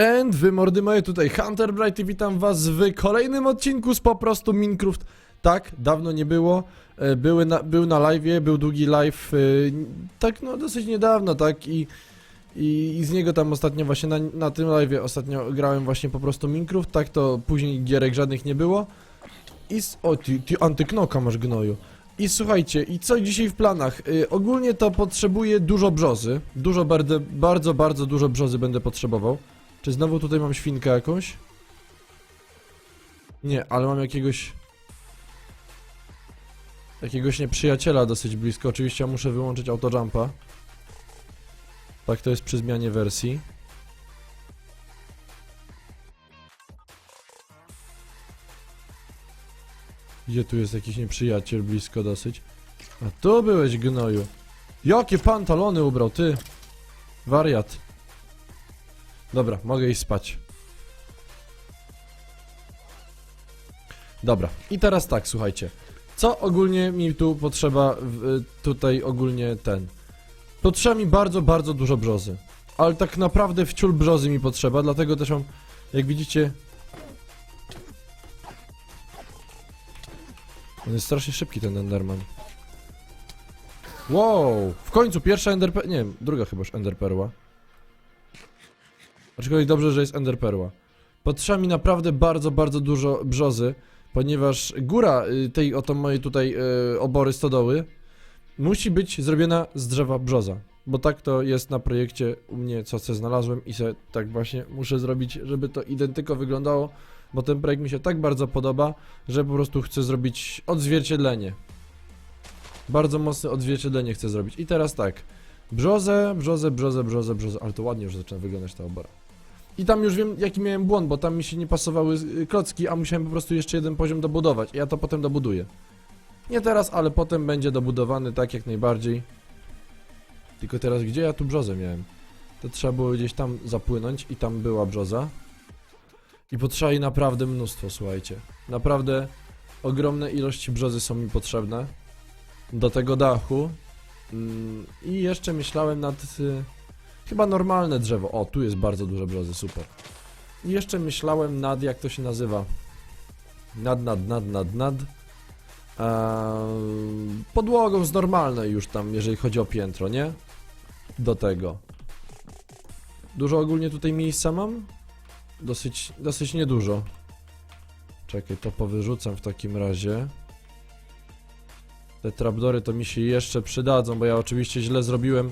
And wy mordy moje, tutaj Hunter Bright i witam was w kolejnym odcinku z po prostu Minecraft. Tak, dawno nie było. E, Były na, był na live, był długi live, e, tak no dosyć niedawno, tak i, i, i z niego tam ostatnio właśnie na, na tym live ostatnio grałem właśnie po prostu Minecraft, tak to później gierek żadnych nie było. I s- o ty, ty antyknoka masz gnoju. I słuchajcie, i co dzisiaj w planach? Y, ogólnie to potrzebuję dużo brzozy. Dużo, bardzo, bardzo, bardzo dużo brzozy będę potrzebował. Czy znowu tutaj mam świnkę jakąś? Nie, ale mam jakiegoś... Jakiegoś nieprzyjaciela dosyć blisko. Oczywiście ja muszę wyłączyć autojumpa. Tak to jest przy zmianie wersji. Gdzie tu jest jakiś nieprzyjaciel blisko dosyć? A tu byłeś gnoju. Jakie pantalony ubrał, ty? Wariat. Dobra, mogę iść spać. Dobra, i teraz tak, słuchajcie. Co ogólnie mi tu potrzeba, w, y, tutaj ogólnie ten. Potrzeba mi bardzo, bardzo dużo brzozy. Ale tak naprawdę wciul brzozy mi potrzeba, dlatego też mam, jak widzicie... On jest strasznie szybki ten Enderman. Wow! W końcu pierwsza Enderpe... Nie druga chybaż Enderperła. Aczkolwiek dobrze, że jest Enderperła. Potrzeba mi naprawdę bardzo, bardzo dużo brzozy, ponieważ góra y, tej oto mojej tutaj y, obory stodoły musi być zrobiona z drzewa brzoza. Bo tak to jest na projekcie u mnie, co se znalazłem i se tak właśnie muszę zrobić, żeby to identyko wyglądało, bo ten projekt mi się tak bardzo podoba, że po prostu chcę zrobić odzwierciedlenie. Bardzo mocne odzwierciedlenie chcę zrobić. I teraz tak. Brzozę, brzozę, brzozę, brzozę, brzozę, ale to ładnie już zaczyna wyglądać ta obora. I tam już wiem, jaki miałem błąd, bo tam mi się nie pasowały y, klocki, a musiałem po prostu jeszcze jeden poziom dobudować. I ja to potem dobuduję. Nie teraz, ale potem będzie dobudowany tak jak najbardziej. Tylko teraz, gdzie ja tu brzozę miałem? To trzeba było gdzieś tam zapłynąć i tam była brzoza. I potrzeba jej naprawdę mnóstwo, słuchajcie. Naprawdę ogromne ilości brzozy są mi potrzebne do tego dachu. Mm, I jeszcze myślałem nad y, chyba normalne drzewo. O, tu jest bardzo dużo brzozy, super. I jeszcze myślałem nad, jak to się nazywa? Nad, nad, nad, nad, nad. Eee, podłogą z normalnej już tam, jeżeli chodzi o piętro, nie? Do tego. Dużo ogólnie tutaj miejsca mam? Dosyć, dosyć niedużo. Czekaj, to powyrzucam w takim razie. Te trapdory to mi się jeszcze przydadzą, bo ja oczywiście źle zrobiłem.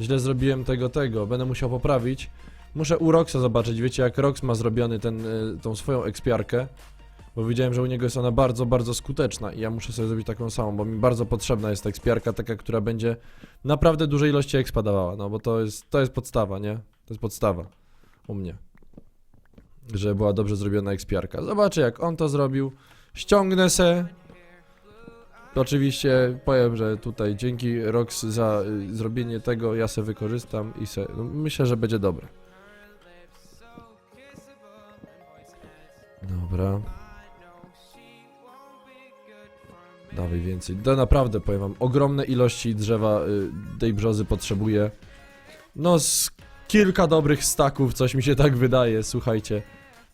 Źle zrobiłem tego, tego. Będę musiał poprawić. Muszę u Roxa zobaczyć, wiecie jak Rox ma zrobiony ten, y, tą swoją ekspiarkę. Bo widziałem, że u niego jest ona bardzo, bardzo skuteczna i ja muszę sobie zrobić taką samą, bo mi bardzo potrzebna jest ekspiarka, taka, która będzie naprawdę dużej ilości expa dawała, no bo to jest, to jest podstawa, nie? To jest podstawa u mnie. Że była dobrze zrobiona ekspiarka. Zobaczę jak on to zrobił. Ściągnę se. Oczywiście powiem, że tutaj dzięki Rox za y, zrobienie tego ja se wykorzystam i se, no, myślę, że będzie dobre. Dobra. Dawaj więcej. To naprawdę powiem wam, ogromne ilości drzewa y, tej brzozy potrzebuję. No z kilka dobrych staków, coś mi się tak wydaje, słuchajcie.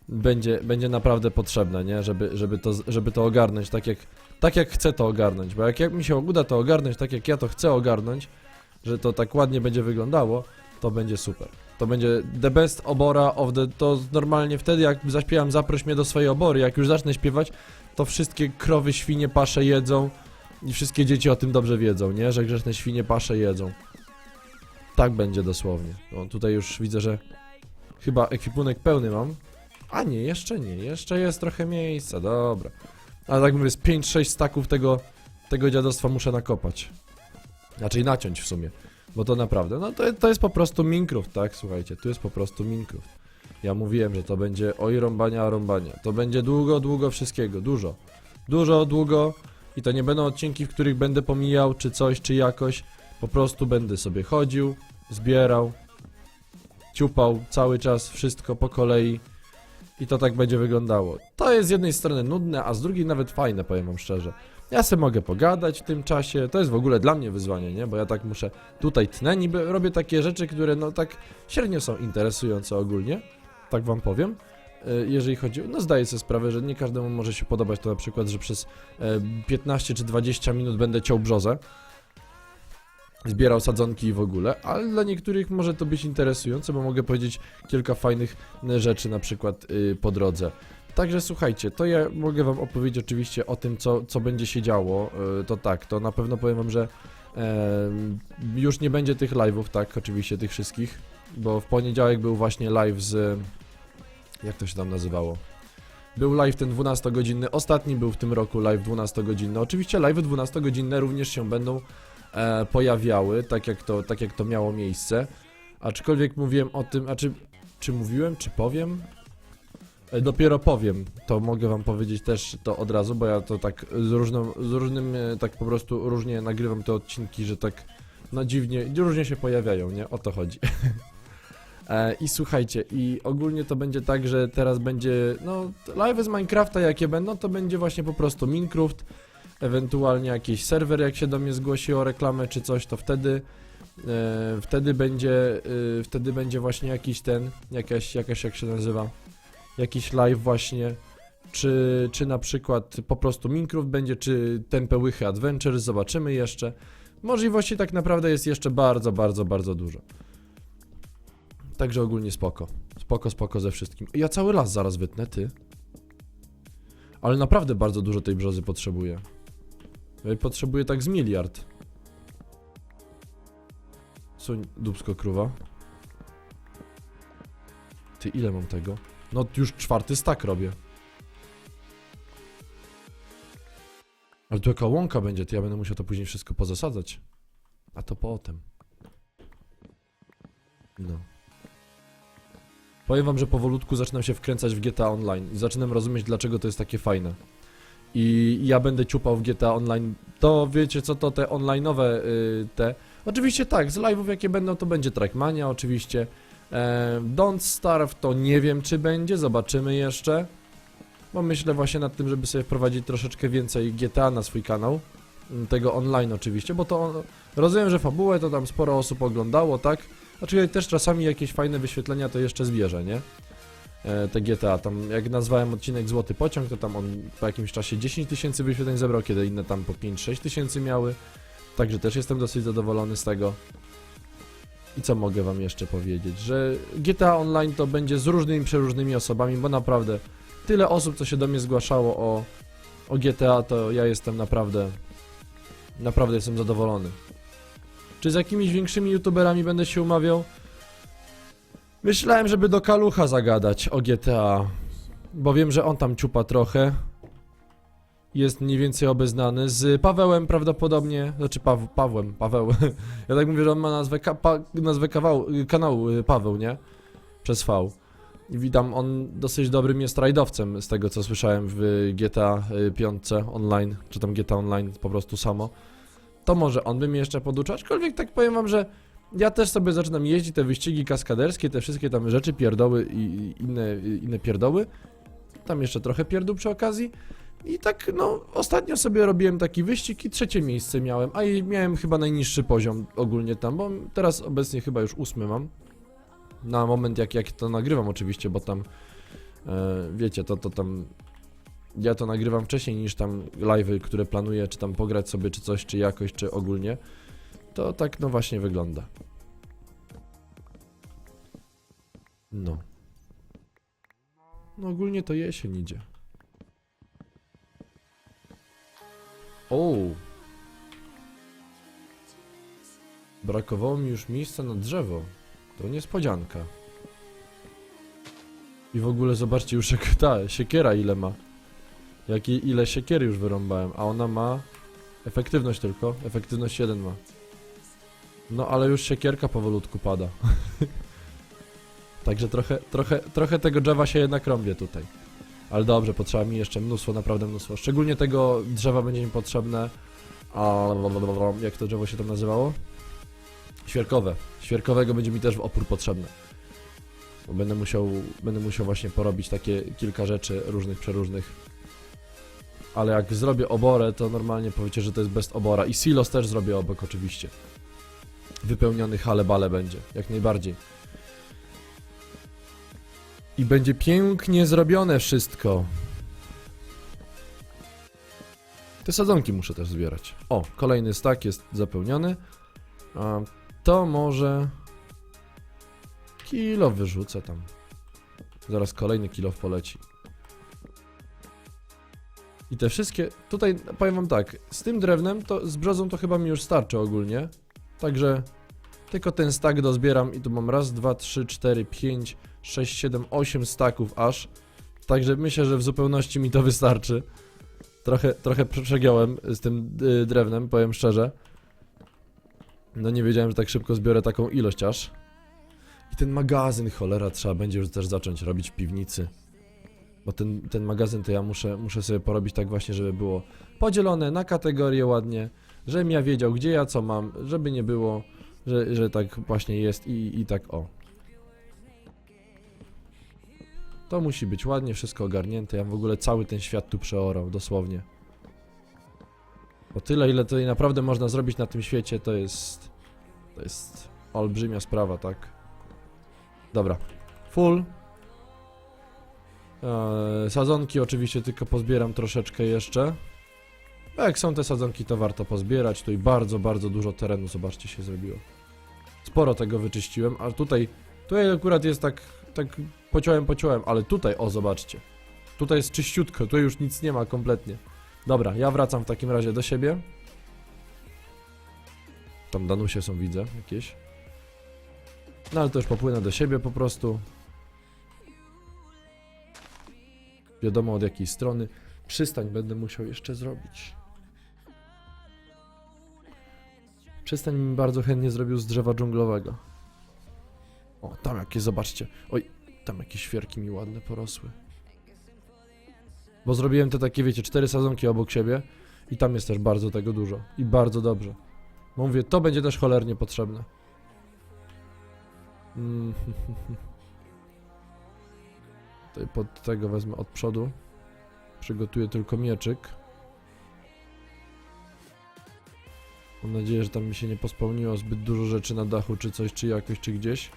Będzie, będzie naprawdę potrzebne, nie? Żeby, żeby, to, żeby to ogarnąć tak jak, tak jak chcę to ogarnąć. Bo jak, jak mi się uda to ogarnąć tak jak ja to chcę ogarnąć, że to tak ładnie będzie wyglądało, to będzie super. To będzie the best obora of the... To normalnie wtedy jak zaśpiewam Zaproś mnie do swojej obory, jak już zacznę śpiewać, to wszystkie krowy, świnie, pasze jedzą i wszystkie dzieci o tym dobrze wiedzą, nie? Że grzeczne świnie, pasze jedzą. Tak będzie dosłownie. O, tutaj już widzę, że chyba ekwipunek pełny mam. A nie, jeszcze nie, jeszcze jest trochę miejsca, dobra. Ale tak mówię, z 5-6 staków tego, tego dziadostwa muszę nakopać. Znaczy naciąć w sumie. Bo to naprawdę, no to, to jest po prostu Minecraft, tak? Słuchajcie, tu jest po prostu Minecraft. Ja mówiłem, że to będzie oj rąbania, rąbania. To będzie długo, długo wszystkiego, dużo. Dużo, długo i to nie będą odcinki, w których będę pomijał czy coś, czy jakoś. Po prostu będę sobie chodził, zbierał, ciupał cały czas, wszystko po kolei. I to tak będzie wyglądało. To jest z jednej strony nudne, a z drugiej nawet fajne, powiem wam szczerze. Ja sobie mogę pogadać w tym czasie, to jest w ogóle dla mnie wyzwanie, nie? Bo ja tak muszę tutaj tnę, niby robię takie rzeczy, które no tak średnio są interesujące ogólnie. tak wam powiem. E, Jeżeli chodzi, no zdaję sobie sprawę, że nie każdemu może się podobać to na przykład, że przez e, 15 czy 20 minut będę ciął brzozę, zbierał sadzonki i w ogóle, ale dla niektórych może to być interesujące, bo mogę powiedzieć kilka fajnych e, rzeczy na przykład y, po drodze. Także słuchajcie, to ja mogę wam opowiedzieć oczywiście o tym, co, co będzie się działo, e, to tak, to na pewno powiem wam, że Em, już nie będzie tych live'ów, tak, oczywiście tych wszystkich, bo w poniedziałek był właśnie live z... Jak to się tam nazywało? Był live ten 12-godzinny, ostatni był w tym roku live 12-godzinny. Oczywiście live'y 12-godzinne również się będą e, pojawiały, tak jak, to, tak jak to miało miejsce. Aczkolwiek mówiłem o tym, a czy, czy mówiłem, czy powiem? E, Dopiero powiem, to mogę wam powiedzieć też to od razu, bo ja to tak z, różną, z różnym, e, tak po prostu różnie nagrywam te odcinki, że tak no dziwnie, różnie się pojawiają, nie? O to chodzi. E, I słuchajcie, i ogólnie to będzie tak, że teraz będzie, no live z Minecrafta jakie będą, to będzie właśnie po prostu Minecraft, ewentualnie jakiś serwer, jak się do mnie zgłosi o reklamę czy coś, to wtedy e, wtedy będzie, e, wtedy będzie właśnie jakiś ten, jakaś, jakaś jak się nazywa, jakiś live właśnie, czy, czy na przykład po prostu Minecraft będzie, czy Tempe Łychy Adventures, zobaczymy jeszcze. Możliwości tak naprawdę jest jeszcze bardzo, bardzo, bardzo dużo. Także ogólnie spoko. Spoko, spoko ze wszystkim. Ja cały las zaraz wytnę, ty. Ale naprawdę bardzo dużo tej brzozy potrzebuję. Potrzebuję tak z miliard. Suń dubsko krówa. Ty, ile mam tego? No już czwarty stak robię. Ale tu jaka łąka będzie, to ja będę musiał to później wszystko pozasadzać. A to potem. No. Powiem wam, że powolutku zaczynam się wkręcać w GTA Online i zaczynam rozumieć, dlaczego to jest takie fajne. I ja będę ciupał w GTA Online. To wiecie co, to te online'owe y, te... Oczywiście tak, z live'ów jakie będą, to będzie Trackmania oczywiście. E, Don't Starve to nie wiem czy będzie, zobaczymy jeszcze. Bo myślę właśnie nad tym, żeby sobie wprowadzić troszeczkę więcej GTA na swój kanał. Mm, Tego online oczywiście, bo to on, rozumiem, że fabułę to tam sporo osób oglądało, tak? Aczkolwiek też czasami jakieś fajne wyświetlenia to jeszcze zbierze, nie? E, te GTA, tam jak nazwałem odcinek Złoty Pociąg, to tam on po jakimś czasie 10 tysięcy wyświetleń zebrał, kiedy inne tam po 5-6 tysięcy miały. Także też jestem dosyć zadowolony z tego. I co mogę wam jeszcze powiedzieć, że GTA Online to będzie z różnymi, przeróżnymi osobami, bo naprawdę tyle osób, co się do mnie zgłaszało o, o GTA, to ja jestem naprawdę, naprawdę jestem zadowolony. Czy z jakimiś większymi youtuberami będę się umawiał? Myślałem, żeby do Kalucha zagadać o GTA, bo wiem, że on tam ciupa trochę. Jest mniej więcej obeznany. Z Pawełem prawdopodobnie, znaczy Paw Pawłem, Paweł. ja tak mówię, że on ma nazwę, ka pa nazwę kanału y, Paweł, nie? Przez V. Witam, on dosyć dobrym jest rajdowcem, z tego co słyszałem w GTA 5 online, czy tam GTA Online po prostu samo. To może on by mnie jeszcze poduczył, aczkolwiek tak powiem wam, że ja też sobie zaczynam jeździć te wyścigi kaskaderskie, te wszystkie tam rzeczy, pierdoły i inne, inne pierdoły. Tam jeszcze trochę pierdół przy okazji. I tak, no, ostatnio sobie robiłem taki wyścig i trzecie miejsce miałem, a i miałem chyba najniższy poziom ogólnie tam, bo teraz obecnie chyba już ósmy mam. Na moment jak, jak to nagrywam oczywiście, bo tam, e, wiecie, to, to tam, ja to nagrywam wcześniej niż tam live'y, które planuję, czy tam pograć sobie, czy coś, czy jakoś, czy ogólnie. To tak no właśnie wygląda. No. No ogólnie to jesień idzie. O. Brakowało mi już miejsca na drzewo. To niespodzianka. I w ogóle zobaczcie już jak ta siekiera ile ma. Jakie ile siekiery już wyrąbałem, a ona ma efektywność tylko, efektywność 1 ma. No ale już siekierka powolutku pada. Także trochę, trochę, trochę tego drzewa się jednak rąbie tutaj. Ale dobrze, potrzeba mi jeszcze mnóstwo, naprawdę mnóstwo. Szczególnie tego drzewa będzie mi potrzebne. A, jak to drzewo się tam nazywało? Świerkowe. Świerkowego będzie mi też w opór potrzebne. Bo będę musiał, będę musiał właśnie porobić takie kilka rzeczy różnych, przeróżnych. Ale jak zrobię oborę, to normalnie powiecie, że to jest best obora. I silos też zrobię obok oczywiście. Wypełniony hale-bale będzie, jak najbardziej. I będzie pięknie zrobione wszystko. Te sadzonki muszę też zbierać. O, kolejny stak jest zapełniony. A to może... Kilo wyrzucę tam. Zaraz kolejny kilo poleci. I te wszystkie... Tutaj powiem wam tak, z tym drewnem, to z brzozą to chyba mi już starczy ogólnie. Także tylko ten stack dozbieram i tu mam raz, dwa, trzy, cztery, pięć, sześć, siedem, osiem staków aż. Także myślę, że w zupełności mi to wystarczy. Trochę, trochę prze- przegiąłem z tym y, drewnem, powiem szczerze. No nie wiedziałem, że tak szybko zbiorę taką ilość aż. I ten magazyn, cholera, trzeba będzie już też zacząć robić w piwnicy. Bo ten, ten magazyn to ja muszę, muszę sobie porobić tak właśnie, żeby było podzielone na kategorie ładnie, żebym ja wiedział, gdzie ja co mam, żeby nie było, że, że tak właśnie jest i, i tak o. To musi być ładnie, wszystko ogarnięte. Ja w ogóle cały ten świat tu przeorał, dosłownie. Bo tyle, ile tutaj naprawdę można zrobić na tym świecie, to jest... To jest olbrzymia sprawa, tak? Dobra. Full. Eee, sadzonki oczywiście tylko pozbieram troszeczkę jeszcze. Jak są te sadzonki, to warto pozbierać. Tu i bardzo, bardzo dużo terenu, zobaczcie, się zrobiło. Sporo tego wyczyściłem, a tutaj... Tutaj akurat jest tak... Tak pociąłem, pociąłem, ale tutaj, o, zobaczcie. Tutaj jest czyściutko, tutaj już nic nie ma kompletnie. Dobra, ja wracam w takim razie do siebie. Tam Danusie są, widzę, jakieś. No ale to już popłynę do siebie po prostu. Wiadomo od jakiej strony. Przystań będę musiał jeszcze zrobić. Przystań mi bardzo chętnie zrobił z drzewa dżunglowego. O, tam jakieś, zobaczcie. Oj, tam jakieś świerki mi ładne porosły. Bo zrobiłem te takie, wiecie, cztery sadzonki obok siebie i tam jest też bardzo tego dużo. I bardzo dobrze. Bo mówię, to będzie też cholernie potrzebne. Mm. Tutaj pod tego wezmę od przodu. Przygotuję tylko mieczyk. Mam nadzieję, że tam mi się nie pospełniło zbyt dużo rzeczy na dachu, czy coś, czy jakoś, czy gdzieś.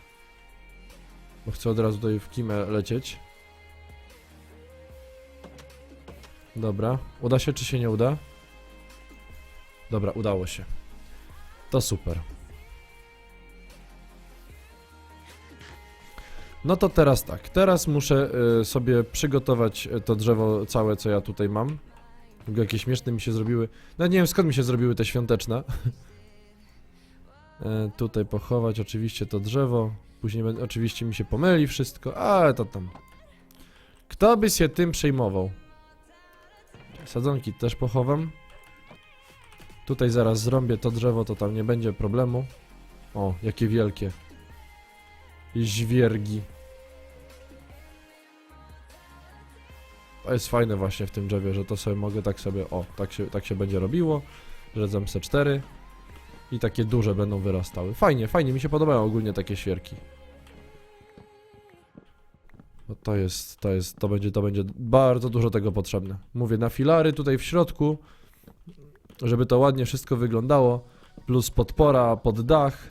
Bo chcę od razu tutaj w kimę lecieć. Dobra. Uda się, czy się nie uda? Dobra, udało się. To super. No to teraz tak. Teraz muszę y, sobie przygotować y, to drzewo całe, co ja tutaj mam. Ogóle Jakieś śmieszne mi się zrobiły. No nie wiem skąd mi się zrobiły te świąteczne. E, tutaj pochować oczywiście to drzewo. Później oczywiście mi się pomyli wszystko, ale to tam. Kto by się tym przejmował? Sadzonki też pochowam. Tutaj zaraz zrobię to drzewo, to tam nie będzie problemu. O, jakie wielkie. Źwiergi. To jest fajne właśnie w tym drzewie, że to sobie mogę tak sobie, o, tak się, tak się będzie robiło, że zemsę 4 i takie duże będą wyrastały. Fajnie, fajnie, mi się podobają ogólnie takie świerki. No to jest, to jest, to będzie, to będzie bardzo dużo tego potrzebne. Mówię, na filary tutaj w środku, żeby to ładnie wszystko wyglądało, plus podpora pod dach.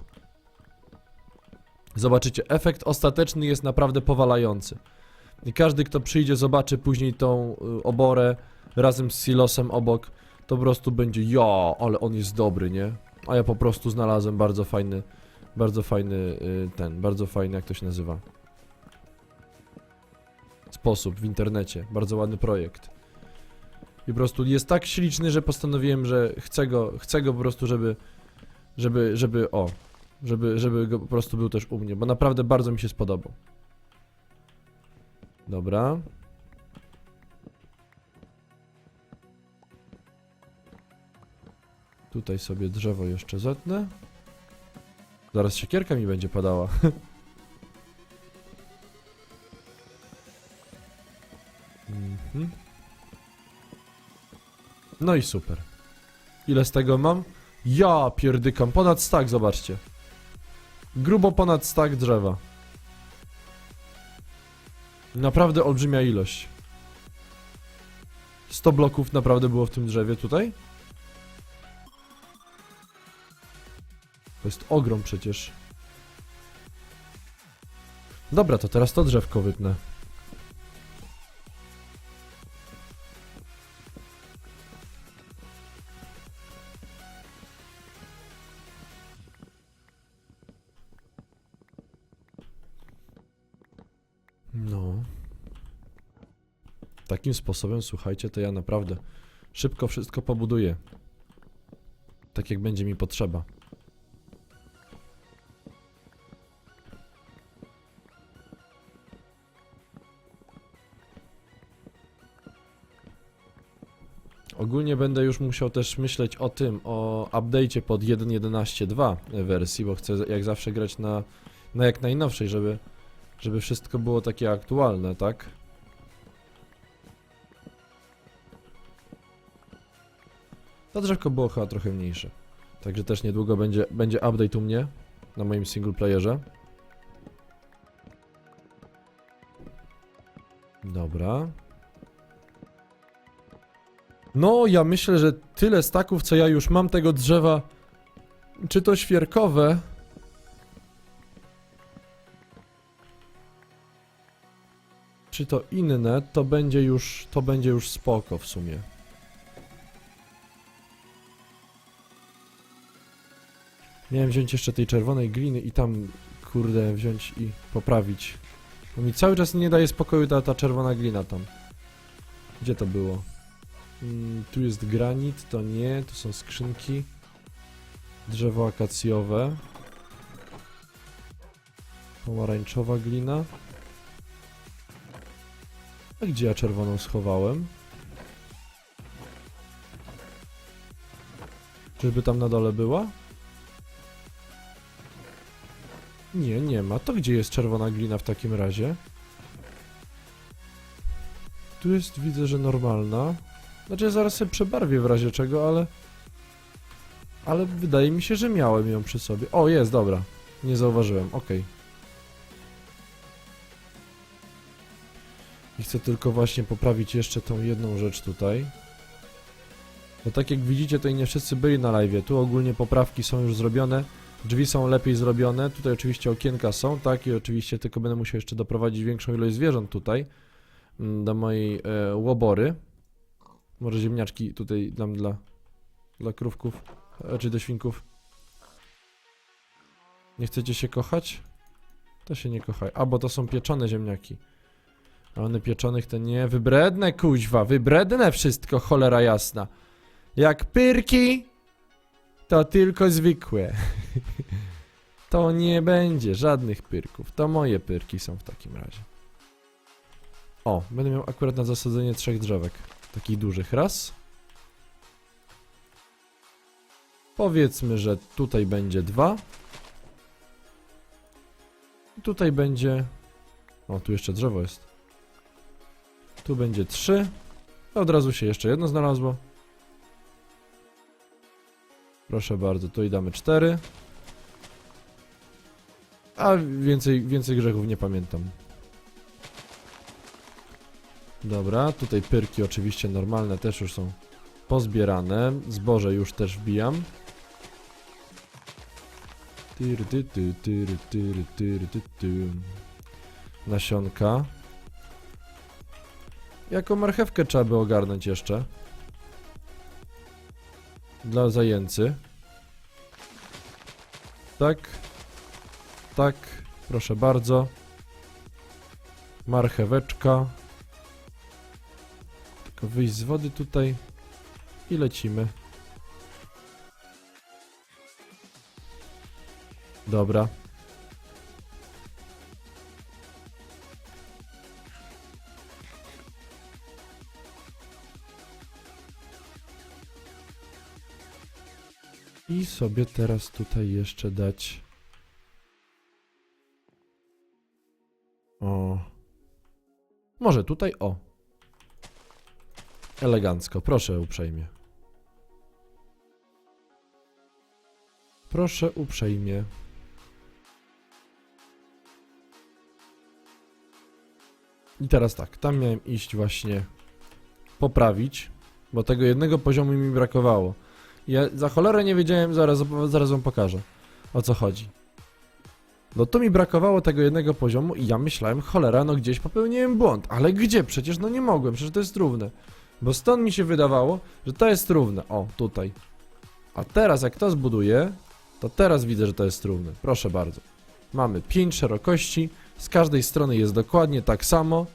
Zobaczycie, efekt ostateczny jest naprawdę powalający. I każdy, kto przyjdzie, zobaczy później tą y, oborę razem z silosem obok, to po prostu będzie ja, ale on jest dobry, nie? A ja po prostu znalazłem bardzo fajny, bardzo fajny y, ten, bardzo fajny, jak to się nazywa? Sposób w internecie, bardzo ładny projekt. I po prostu jest tak śliczny, że postanowiłem, że chcę go, chcę go po prostu, żeby, żeby, żeby, o, żeby, żeby go po prostu był też u mnie, bo naprawdę bardzo mi się spodobał. Dobra. Tutaj sobie drzewo jeszcze zetnę. Zaraz siekierka mi będzie padała. Mhm. No i super. Ile z tego mam? Ja pierdykam, ponad stak, zobaczcie. Grubo ponad stak drzewa. Naprawdę olbrzymia ilość. 100 bloków naprawdę było w tym drzewie tutaj? To jest ogrom przecież. Dobra, to teraz to drzewko wytnę. Takim sposobem, słuchajcie, to ja naprawdę szybko wszystko pobuduję. Tak jak będzie mi potrzeba. Ogólnie będę już musiał też myśleć o tym, o update'cie pod 1.11.2 wersji, bo chcę jak zawsze grać na, na jak najnowszej, żeby, żeby wszystko było takie aktualne, tak? To drzewko było chyba trochę mniejsze. Także też niedługo będzie, będzie update u mnie na moim single playerze. Dobra. No, ja myślę, że tyle staków, co ja już mam tego drzewa, czy to świerkowe, czy to inne, to będzie już, to będzie już spoko w sumie. Miałem wziąć jeszcze tej czerwonej gliny i tam, kurde, wziąć i poprawić. Bo mi cały czas nie daje spokoju ta, ta czerwona glina tam. Gdzie to było? Mm, tu jest granit, to nie, tu są skrzynki. Drzewo akacjowe. Pomarańczowa glina. A gdzie ja czerwoną schowałem? Czyżby tam na dole była? Nie, nie ma. To gdzie jest czerwona glina w takim razie? Tu jest, widzę, że normalna. Znaczy, zaraz sobie przebarwię w razie czego, ale... Ale wydaje mi się, że miałem ją przy sobie. O, jest, dobra. Nie zauważyłem, okej. I chcę tylko właśnie poprawić jeszcze tą jedną rzecz tutaj. Bo tak jak widzicie, to nie wszyscy byli na live. Tu ogólnie poprawki są już zrobione. Drzwi są lepiej zrobione. Tutaj oczywiście okienka są, tak? I oczywiście tylko będę musiał jeszcze doprowadzić większą ilość zwierząt tutaj. mm, Do mojej e, łobory. Może ziemniaczki tutaj dam dla, dla krówków, e, czy do świnków. Nie chcecie się kochać? To się nie kochaj. A, bo to są pieczone ziemniaki. A one pieczonych to nie. Wybredne, kuźwa, wybredne wszystko, cholera jasna. Jak pyrki, to tylko zwykłe. to nie będzie żadnych pyrków. To moje pyrki są w takim razie. O, będę miał akurat na zasadzenie trzech drzewek. Takich dużych. Raz. Powiedzmy, że tutaj będzie dwa. Tutaj będzie... O, tu jeszcze drzewo jest. Tu będzie trzy. Od razu się jeszcze jedno znalazło. Proszę bardzo, tu i damy cztery. A więcej, więcej grzechów nie pamiętam. Dobra, tutaj pyrki oczywiście normalne też już są pozbierane. Zboże już też wbijam. Tyry, ty, ty, tyry, tyry, tyry, ty, ty. Nasionka. Jaką marchewkę trzeba by ogarnąć jeszcze? Dla zajęcy. Tak. Tak. Proszę bardzo. Marcheweczka. Tylko wyjść z wody tutaj i lecimy. Dobra. Sobie teraz tutaj jeszcze dać. O. Może tutaj, o. Elegancko, proszę uprzejmie. Proszę uprzejmie. I teraz tak, tam miałem iść właśnie poprawić, bo tego jednego poziomu mi brakowało. Ja za cholerę nie wiedziałem, zaraz, zaraz wam pokażę o co chodzi. No to mi brakowało tego jednego poziomu i ja myślałem, cholera, no gdzieś popełniłem błąd, ale gdzie? Przecież no nie mogłem, przecież to jest równe. Bo stąd mi się wydawało, że to jest równe. O, tutaj. A teraz jak to zbuduję, to teraz widzę, że to jest równe. Proszę bardzo. Mamy 5 szerokości, Z każdej strony jest dokładnie tak samo.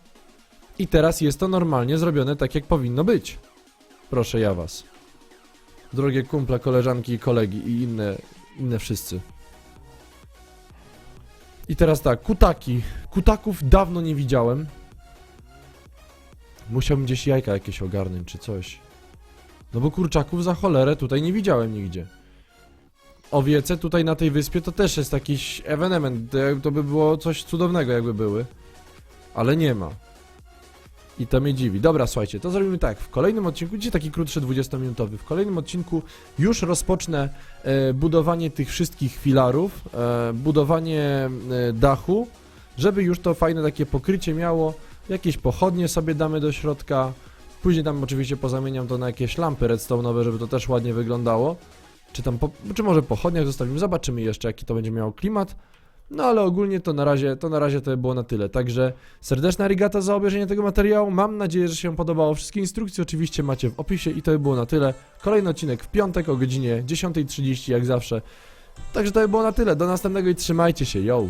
I teraz jest to normalnie zrobione tak, jak powinno być. Proszę ja was. Drogie kumple, koleżanki i kolegi i inne, inne wszyscy. I teraz tak, kutaki. Kutaków dawno nie widziałem. Musiałbym gdzieś jajka jakieś ogarnąć czy coś. No bo kurczaków za cholerę tutaj nie widziałem nigdzie. Owiece tutaj na tej wyspie to też jest jakiś ewenement. To by było coś cudownego jakby były. Ale nie ma. I to mnie dziwi. Dobra, słuchajcie, to zrobimy tak. W kolejnym odcinku, dzisiaj taki krótszy 20-minutowy, w kolejnym odcinku już rozpocznę e, budowanie tych wszystkich filarów, e, budowanie e, dachu, żeby już to fajne takie pokrycie miało. Jakieś pochodnie sobie damy do środka. Później tam oczywiście pozamieniam to na jakieś lampy redstone'owe, żeby to też ładnie wyglądało. Czy tam, po, czy może pochodniach zostawimy, zobaczymy jeszcze jaki to będzie miało klimat. No ale ogólnie to na razie to na razie to było na tyle. Także serdeczna rigata za obejrzenie tego materiału. Mam nadzieję, że się podobało. Wszystkie instrukcje oczywiście macie w opisie i to by było na tyle. Kolejny odcinek w piątek o godzinie 10.30 jak zawsze. Także to by było na tyle. Do następnego i trzymajcie się. Yo!